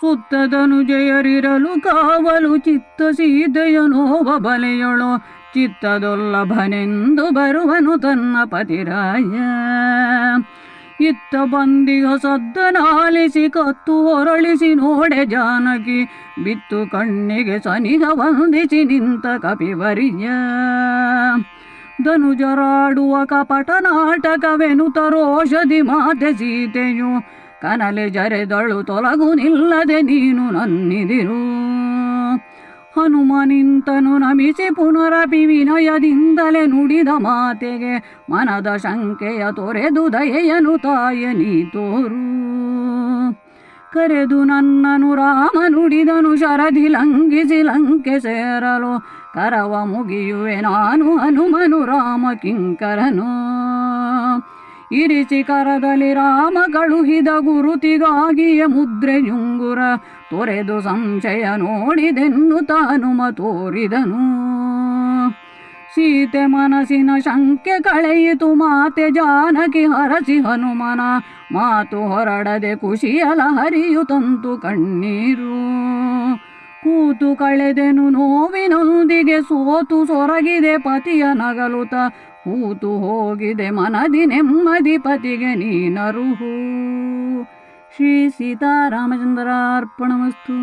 ಸುತ್ತದನು ಜಯರಿರಲು ಕಾವಲು ಚಿತ್ತ ಸೀತೆಯ ನೋವ ಬಲೆಯೊಳು ಚಿತ್ತದೊಲ್ಲಭನೆಂದು ಬರುವನು ತನ್ನ ಪತಿರಾಯ. ಇತ್ತ ಬಂದಿಗ ಸದ್ದನಾಲಿಸಿ ಕತ್ತು ಹೊರಳಿಸಿ ನೋಡೆ ಜಾನಕಿ, ಬಿತ್ತು ಕಣ್ಣಿಗೆ ಸನಿಗ ವಂದಿಸಿ ನಿಂತ ಕಪಿವರಿಯ. ಧನುಜರಾಡುವ ಕಪಟ ನಾಟಕವೆನು ತರೋಷಧಿ ಮಾತೆ ಸೀತೆಯು ಕನಲೆ ಜರೆದಳು ತೊಲಗು ನಿಲ್ಲದೆ ನೀನು ನನ್ನಿದಿರು. ಹನುಮನಿಂತನು ನಮಿಸಿ ಪುನರಪಿ ವಿನಯದಿಂದಲೇ ನುಡಿದ ಮಾತೆಗೆ ಮನದ ಶಂಕೆಯ ತೊರೆದು ದಯೆಯನು ತಾಯ ನೀ ತೋರು. ಕರೆದು ನನ್ನನು ರಾಮ ನುಡಿದನು ಶರದಿ ಲಂಘಿಸಿ ಲಂಕೆ ಸೇರಲು ಕರವ ಮುಗಿಯುವೆ ನಾನು ಹನುಮನು ರಾಮ ಕಿಂಕರನು. ಇರಿಸಿ ಕರದಲ್ಲಿ ರಾಮ ಕಳುಹಿದ ಗುರುತಿಗಾಗಿಯೇ ಮುದ್ರೆಯುಂಗುರ ತೊರೆದು ಸಂಶಯ ನೋಡಿದೆನ್ನು ತಾನುಮ ತೋರಿದನು ಸೀತೆ ಮನಸ್ಸಿನ ಶಂಕೆ ಕಳೆಯಿತು, ಮಾತೆ ಜಾನಕಿ ಹರಸಿ ಹನುಮನ ಮಾತು ಹೊರಡದೆ ಖುಷಿಯಲ ಹರಿಯು ತಂತು ಕಣ್ಣೀರು. ಕೂತು ಕಳೆದೆನು ನೋವಿನೊಂದಿಗೆ ಸೋತು ಸೊರಗಿದೆ ಪತಿಯ ನಗಲುತ. ಕೂತು ಹೋಗಿದೆ ಮನದಿ ನೆಮ್ಮದಿ ಪತಿಗೆ ನೀನರುಹು. ಶ್ರೀ ಸೀತಾರಾಮಚಂದ್ರ ಅರ್ಪಣಮಸ್ತು